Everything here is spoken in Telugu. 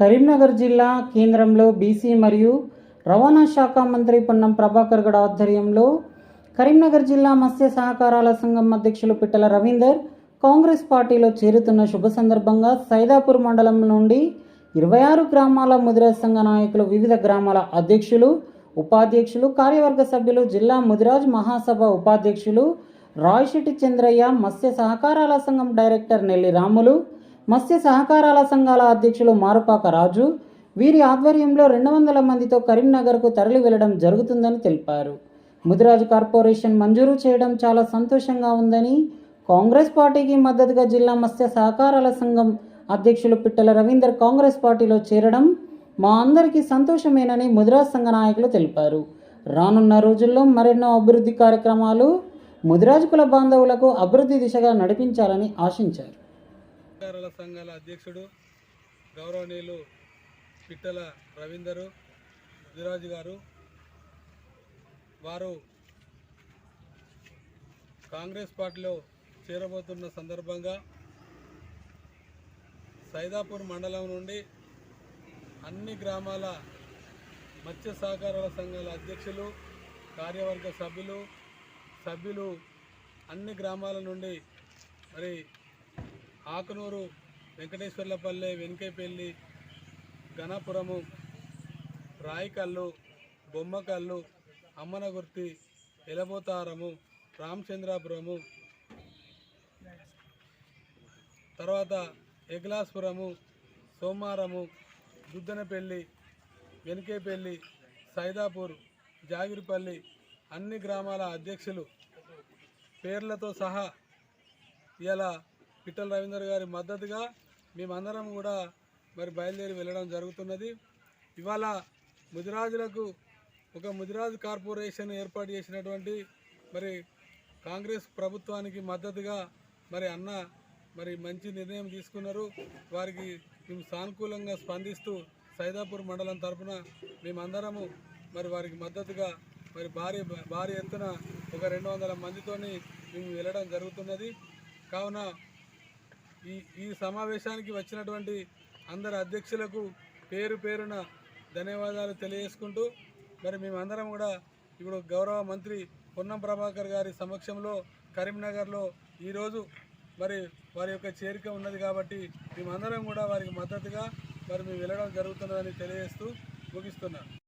కరీంనగర్ జిల్లా కేంద్రంలో బీసీ మరియు రవాణా శాఖ మంత్రి పొన్నం ప్రభాకర్ గడ ఆధ్వర్యంలో కరీంనగర్ జిల్లా మత్స్య సహకారాల సంఘం అధ్యక్షులు పిట్టల రవీందర్ కాంగ్రెస్ పార్టీలో చేరుతున్న శుభ సందర్భంగా సైదాపూర్ మండలం నుండి ఇరవై ఆరు గ్రామాల ముదిరాజ్ సంఘ నాయకులు వివిధ గ్రామాల అధ్యక్షులు ఉపాధ్యక్షులు కార్యవర్గ సభ్యులు జిల్లా ముదిరాజ్ మహాసభ ఉపాధ్యక్షులు రాయశెట్టి చంద్రయ్య మత్స్య సహకారాల సంఘం డైరెక్టర్ నెల్లి రాములు మత్స్య సహకారాల సంఘాల అధ్యక్షులు మారుపాక రాజు వీరి ఆధ్వర్యంలో రెండు వందల మందితో కరీంనగర్కు తరలి వెళ్ళడం జరుగుతుందని తెలిపారు. ముదిరాజ్ కార్పొరేషన్ మంజూరు చేయడం చాలా సంతోషంగా ఉందని కాంగ్రెస్ పార్టీకి మద్దతుగా జిల్లా మత్స్య సహకారాల సంఘం అధ్యక్షులు పిట్టల రవీందర్ కాంగ్రెస్ పార్టీలో చేరడం మా అందరికీ సంతోషమేనని ముదిరాజ్ సంఘ నాయకులు తెలిపారు. రానున్న రోజుల్లో మరెన్నో అభివృద్ధి కార్యక్రమాలు ముదిరాజ్ కుల బాంధవులకు అభివృద్ధి దిశగా నడిపించాలని ఆశించారు. సహకారాల సంఘాల అధ్యక్షుడు గౌరవనీయులు పిట్టల రవీందరు ముదిరాజు గారు వారు కాంగ్రెస్ పార్టీలో చేరబోతున్న సందర్భంగా సైదాపూర్ మండలం నుండి అన్ని గ్రామాల మత్స్య సహకారాల సంఘాల అధ్యక్షులు కార్యవర్గ సభ్యులు సభ్యులు అన్ని గ్రామాల నుండి మరి ఆకునూరు వెంకటేశ్వర్లపల్లె వెనుకైపల్లి గణపురము రాయికల్లు బొమ్మకల్లు అమ్మనగుర్తి ఎలబోతారము రామచంద్రాపురము తర్వాత ఎగ్లాస్పురము సోమారము దుద్దనపల్లి వెనుకేపల్లి సైదాపూర్ జాగిరిపల్లి అన్ని గ్రామాల అధ్యక్షులు పేర్లతో సహా ఇలా పిట్టల రవీందర్ గారి మద్దతుగా మేమందరం కూడా మరి బయలుదేరి వెళ్ళడం జరుగుతున్నది. ఇవాళ ముదిరాజులకు ఒక ముదిరాజు కార్పొరేషన్ ఏర్పాటు చేసినటువంటి మరి కాంగ్రెస్ ప్రభుత్వానికి మద్దతుగా మరి అన్న మరి మంచి నిర్ణయం తీసుకున్నారు. వారికి మేము సానుకూలంగా స్పందిస్తూ సైదాపూర్ మండలం తరపున మేమందరము మరి వారికి మద్దతుగా మరి భారీ భారీ ఎత్తున ఒక రెండు వందల మందితోని మేము వెళ్ళడం జరుగుతున్నది. కావున ఈ ఈ సమావేశానికి వచ్చినటువంటి అందరు అధ్యక్షులకు పేరు పేరున ధన్యవాదాలు తెలియజేసుకుంటూ మరి మేమందరం కూడా ఇప్పుడు గౌరవ మంత్రి పొన్నం ప్రభాకర్ గారి సమక్షంలో కరీంనగర్లో ఈరోజు మరి వారి యొక్క చేరిక ఉన్నది కాబట్టి మేమందరం కూడా వారికి మద్దతుగా మరి మేము వెళ్ళడం జరుగుతున్నదని తెలియజేస్తూ ముగిస్తున్నాను.